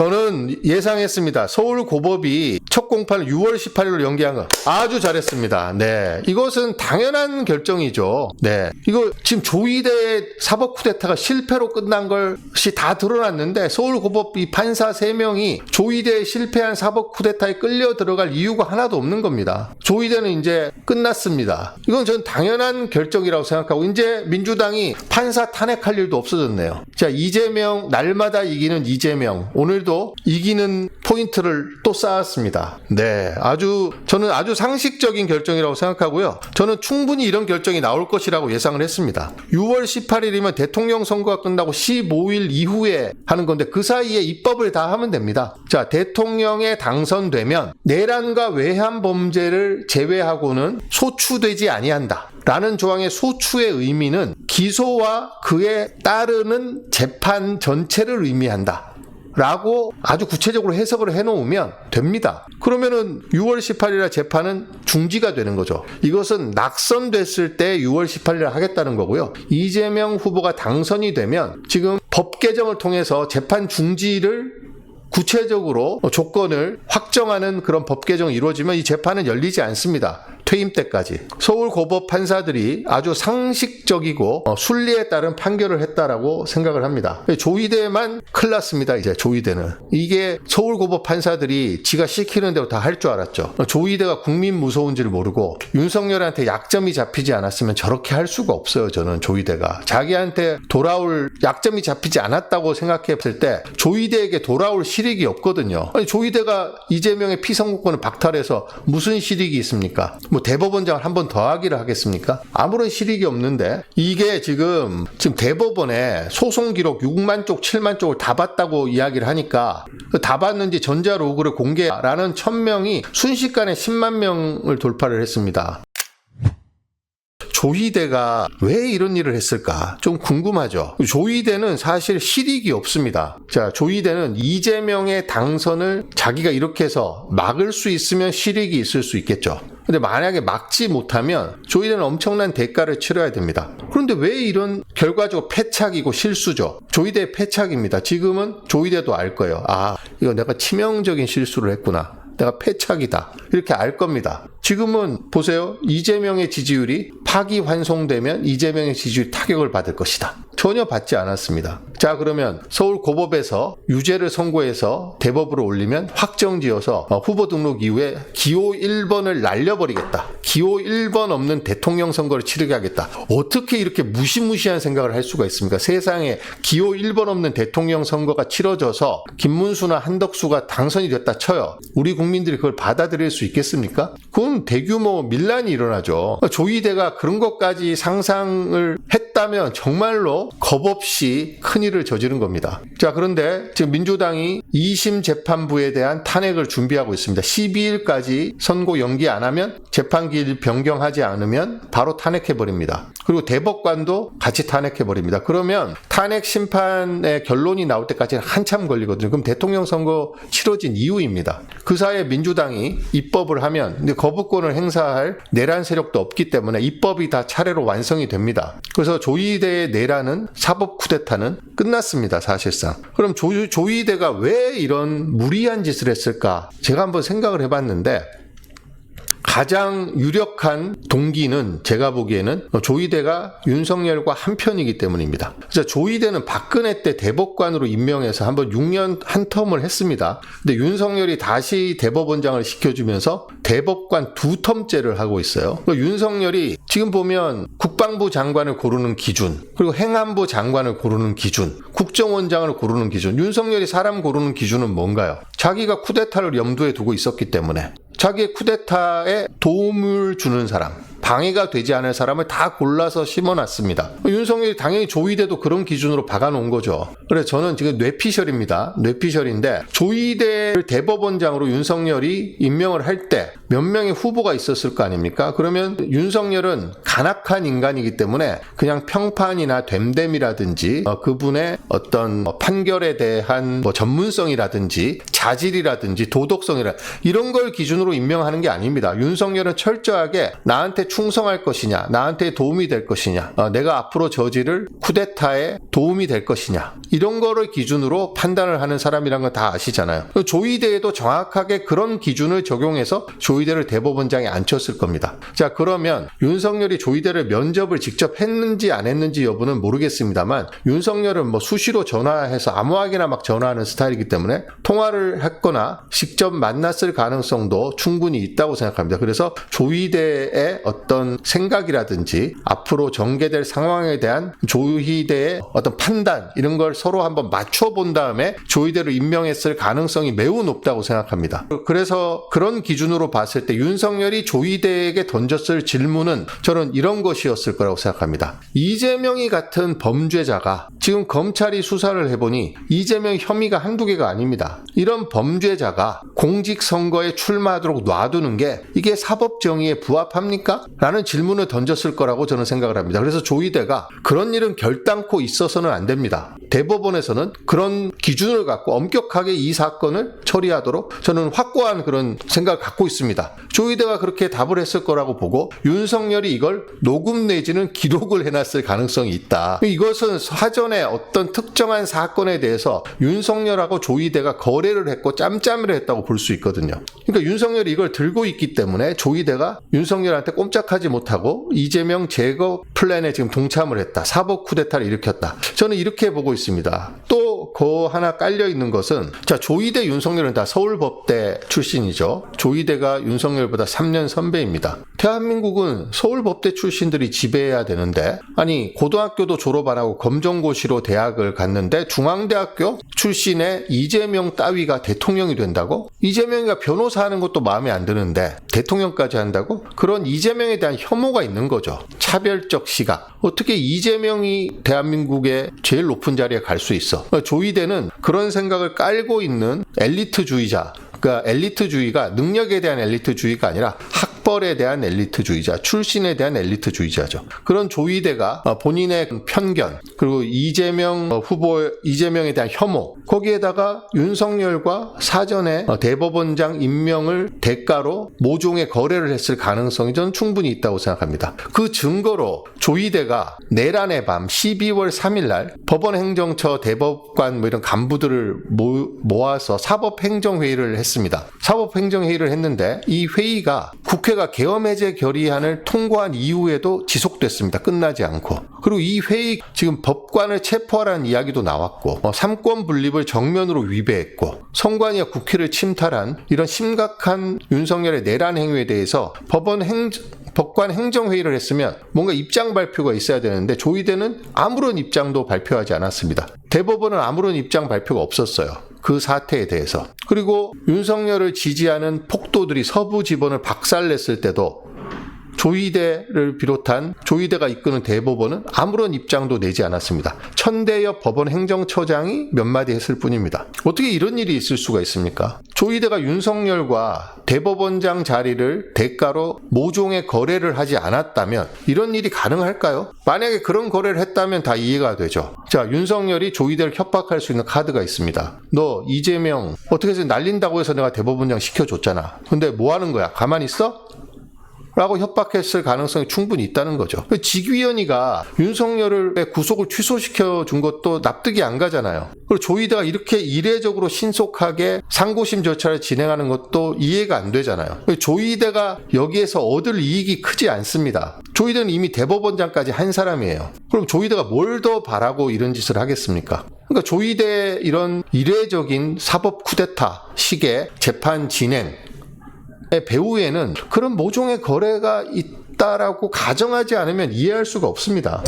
저는 예상했습니다. 서울 고법이 첫 공판을 6월 18일로 연기한 거 아주 잘했습니다. 네. 이것은 당연한 결정이죠. 네. 이거 지금 조이대 사법 쿠데타가 실패로 끝난 것이 다 드러났는데 서울 고법 이 판사 3명이 조이대에 실패한 사법 쿠데타에 끌려 들어갈 이유가 하나도 없는 겁니다. 조이대는 이제 끝났습니다. 이건 전 당연한 결정이라고 생각하고 이제 민주당이 판사 탄핵할 일도 없어졌네요. 자, 이재명 날마다 이기는 이재명 오늘도 이기는 포인트를 또 쌓았습니다. 네, 아주 저는 아주 상식적인 결정이라고 생각하고요. 저는 충분히 이런 결정이 나올 것이라고 예상을 했습니다. 6월 18일이면 대통령 선거가 끝나고 15일 이후에 하는 건데 그 사이에 입법을 다 하면 됩니다. 자, 대통령에 당선되면 내란과 외환 범죄를 제외하고는 소추되지 아니한다. 라는 조항의 소추의 의미는 기소와 그에 따르는 재판 전체를 의미한다. 라고 아주 구체적으로 해석을 해놓으면 됩니다. 그러면은 6월 18일에 재판은 중지가 되는 거죠. 이것은 낙선됐을 때 6월 18일에 하겠다는 거고요. 이재명 후보가 당선이 되면 지금 법 개정을 통해서 재판 중지를 구체적으로 조건을 확정하는 그런 법 개정이 이루어지면 이 재판은 열리지 않습니다. 퇴임 때까지. 서울 고법 판사들이 아주 상식적이고 어, 순리에 따른 판결을 했다라고 생각을 합니다. 조의대만 큰일 났습니다. 이제 조의대는. 이게 서울 고법 판사들이 지가 시키는 대로 다 할 줄 알았죠. 조의대가 국민 무서운지를 모르고 윤석열한테 약점이 잡히지 않았으면 저렇게 할 수가 없어요. 저는 조의대가. 자기한테 돌아올 약점이 잡히지 않았다고 생각했을 때 조의대에게 돌아올 실익이 없거든요. 아니, 조의대가 이재명의 피선거권을 박탈해서 무슨 실익이 있습니까? 뭐 대법원장을 한 번 더 하기를 하겠습니까? 아무런 실익이 없는데 이게 지금 지금 대법원에 소송 기록 6만 쪽, 7만 쪽을 다 봤다고 이야기를 하니까 그다 봤는지 전자 로그를 공개라는 천명이 순식간에 10만 명을 돌파를 했습니다. 조희대가 왜 이런 일을 했을까 좀 궁금하죠. 조희대는 사실 실익이 없습니다. 자, 조희대는 이재명의 당선을 자기가 이렇게 해서 막을 수 있으면 실익이 있을 수 있겠죠. 근데 만약에 막지 못하면 조희대는 엄청난 대가를 치러야 됩니다. 그런데 왜 이런 결과적으로 패착이고 실수죠? 조희대 패착입니다. 지금은 조희대도 알 거예요. 아, 이거 내가 치명적인 실수를 했구나. 내가 패착이다. 이렇게 알 겁니다. 지금은 보세요. 이재명의 지지율이 파기환송되면 이재명의 지지율이 타격을 받을 것이다. 전혀 받지 않았습니다. 자, 그러면 서울 고법에서 유죄를 선고해서 대법으로 올리면 확정지어서 어, 후보 등록 이후에 기호 1번을 날려버리겠다. 기호 1번 없는 대통령 선거를 치르게 하겠다. 어떻게 이렇게 무시무시한 생각을 할 수가 있습니까? 세상에 기호 1번 없는 대통령 선거가 치러져서 김문수나 한덕수가 당선이 됐다 쳐요. 우리 국민들이 그걸 받아들일 수 있겠습니까? 그건 대규모 밀란이 일어나죠. 조희대가 그런 것까지 상상을 했다면 정말로 겁 없이 큰일 을 저지른 겁니다. 자, 그런데 지금 민주당이 2심 재판부에 대한 탄핵을 준비하고 있습니다. 12일까지 선고 연기 안 하면 재판기일 변경하지 않으면 바로 탄핵해 버립니다. 그리고 대법관도 같이 탄핵해 버립니다. 그러면 탄핵 심판의 결론이 나올 때까지는 한참 걸리거든요. 그럼 대통령 선거 치러진 이후입니다. 그 사이에 민주당이 입법을 하면 근데 거부권을 행사할 내란 세력도 없기 때문에 입법이 다 차례로 완성이 됩니다. 그래서 조이대의 내란은 사법 쿠데타는 끝났습니다. 사실상. 그럼 조, 조이대가 왜 이런 무리한 짓을 했을까? 제가 한번 생각을 해봤는데 가장 유력한 동기는 제가 보기에는 조이대가 윤석열과 한편이기 때문입니다. 그래서 조이대는 박근혜 때 대법관으로 임명해서 한번 6년 한 텀을 했습니다. 근데 윤석열이 다시 대법원장을 시켜주면서 대법관 두 텀째를 하고 있어요. 그러니까 윤석열이 지금 보면 국방부 장관을 고르는 기준, 그리고 행안부 장관을 고르는 기준, 국정원장을 고르는 기준, 윤석열이 사람 고르는 기준은 뭔가요? 자기가 쿠데타를 염두에 두고 있었기 때문에 자기의 쿠데타에 도움을 주는 사람, 방해가 되지 않을 사람을 다 골라서 심어놨습니다. 윤석열이 당연히 조이대도 그런 기준으로 박아놓은 거죠. 그래서 저는 지금 뇌피셜입니다. 뇌피셜인데 조이대를 대법원장으로 윤석열이 임명을 할 때 몇 명의 후보가 있었을 거 아닙니까? 그러면 윤석열은 간악한 인간이기 때문에 그냥 평판이나 됨됨이라든지 어, 그분의 어떤 뭐 판결에 대한 뭐 전문성이라든지 자질이라든지 도덕성이라 이런 걸 기준으로 임명하는 게 아닙니다. 윤석열은 철저하게 나한테 충성할 것이냐, 나한테 도움이 될 것이냐, 어, 내가 앞으로 저지를 쿠데타에 도움이 될 것이냐, 이런 거를 기준으로 판단을 하는 사람이란 건 다 아시잖아요. 조이대에도 정확하게 그런 기준을 적용해서 조이대를 대법원장에 앉혔을 겁니다. 자, 그러면 윤석열이 조이대를 면접을 직접 했는지 안 했는지 여부는 모르겠습니다만 윤석열은 뭐 수시로 전화해서 아무하게나 막 전화하는 스타일이기 때문에 통화를 했거나 직접 만났을 가능성도 충분히 있다고 생각합니다. 그래서 조이대의 어떤 생각이라든지 앞으로 전개될 상황에 대한 조이대의 어떤 판단 이런 걸 서로 한번 맞춰 본 다음에 조이대를 임명했을 가능성이 매우 높다고 생각합니다. 그래서 그런 기준으로 봤을 때 윤석열이 조이대에게 던졌을 질문은 저는 이런 것이었을 거라고 생각합니다. 이재명이 같은 범죄자가 지금 검찰이 수사를 해보니 이재명 혐의가 한두 개가 아닙니다. 이런 범죄자가 공직선거에 출마하도록 놔두는 게 이게 사법정의에 부합합니까? 라는 질문을 던졌을 거라고 저는 생각을 합니다. 그래서 조이대가 그런 일은 결단코 있어서는 안 됩니다. 대법원에서는 그런 기준을 갖고 엄격하게 이 사건을 처리하도록 저는 확고한 그런 생각을 갖고 있습니다. 조이대가 그렇게 답을 했을 거라고 보고 윤석열이 이걸 녹음 내지는 기록을 해놨을 가능성이 있다. 이것은 사전에 어떤 특정한 사건에 대해서 윤석열하고 조이대가 거래를 했고 짬짬이를 했다고 볼 수 있거든요. 그러니까 윤석열이 이걸 들고 있기 때문에 조이대가 윤석열한테 꼼짝 하지 못하고 이재명 제거 플랜에 지금 동참을 했다. 사법 쿠데타를 일으켰다. 저는 이렇게 보고 있습니다. 또 그 하나 깔려 있는 것은 자 조이대 윤석열은 다 서울법대 출신이죠. 조이대가 윤석열보다 3년 선배입니다. 대한민국은 서울법대 출신들이 지배해야 되는데 아니 고등학교도 졸업 안 하고 검정고시로 대학을 갔는데 중앙대학교 출신의 이재명 따위가 대통령이 된다고? 이재명이가 변호사 하는 것도 마음에 안 드는데 대통령까지 한다고? 그런 이재명에 대한 혐오가 있는 거죠. 차별적 시각. 어떻게 이재명이 대한민국의 제일 높은 자리에 갈 수 있어? 조 이대는 그런 생각을 깔고 있는 엘리트주의자. 그러니까 엘리트주의가 능력에 대한 엘리트주의가 아니라 학 벌에 대한 엘리트주의자, 출신에 대한 엘리트주의자죠. 그런 조이대가 어, 본인의 편견 그리고 이재명 어, 후보 이재명에 대한 혐오 거기에다가 윤석열과 사전에 어, 대법원장 임명을 대가로 모종의 거래를 했을 가능성이 저는 충분히 있다고 생각합니다. 그 증거로 조이대가 내란의 밤 12월 3일 날 법원행정처 대법관 뭐 이런 간부들을 모, 모아서 사법행정회의를 했습니다. 사법행정회의를 했는데 이 회의가 국회 가 계엄해제 결의안을 통과한 이후에도 지속됐습니다. 끝나지 않고. 그리고 이 회의 지금 법관을 체포하라는 이야기도 나왔고 어, 삼권 분립을 정면으로 위배했고 성관이가 국회를 침탈한 이런 심각한 윤석열의 내란 행위에 대해서 법원 행 법관 행정회의를 했으면 뭔가 입장 발표가 있어야 되는데 조이대는 아무런 입장도 발표하지 않았습니다. 대법원은 아무런 입장 발표가 없었어요. 그 사태에 대해서. 그리고 윤석열을 지지하는 폭도들이 서부 지번을 박살냈을 때도 조이대를 비롯한 조이대가 이끄는 대법원은 아무런 입장도 내지 않았습니다. 천대엽 법원 행정처장이 몇 마디 했을 뿐입니다. 어떻게 이런 일이 있을 수가 있습니까? 조이대가 윤석열과 대법원장 자리를 대가로 모종의 거래를 하지 않았다면 이런 일이 가능할까요? 만약에 그런 거래를 했다면 다 이해가 되죠. 자, 윤석열이 조이대를 협박할 수 있는 카드가 있습니다. 너 이재명 어떻게 해서 날린다고 해서 내가 대법원장 시켜줬잖아. 근데 뭐 하는 거야? 가만히 있어? 라고 협박했을 가능성이 충분히 있다는 거죠. 직위원이가 윤석열의 구속을 취소시켜 준 것도 납득이 안 가잖아요. 그리고 조이대가 이렇게 이례적으로 신속하게 상고심 절차를 진행하는 것도 이해가 안 되잖아요. 조이대가 여기에서 얻을 이익이 크지 않습니다. 조이대는 이미 대법원장까지 한 사람이에요. 그럼 조이대가 뭘 더 바라고 이런 짓을 하겠습니까? 그러니까 조이대 이런 이례적인 사법 쿠데타 식의 재판 진행 배후에는 그런 모종의 거래가 있다라고 가정하지 않으면 이해할 수가 없습니다.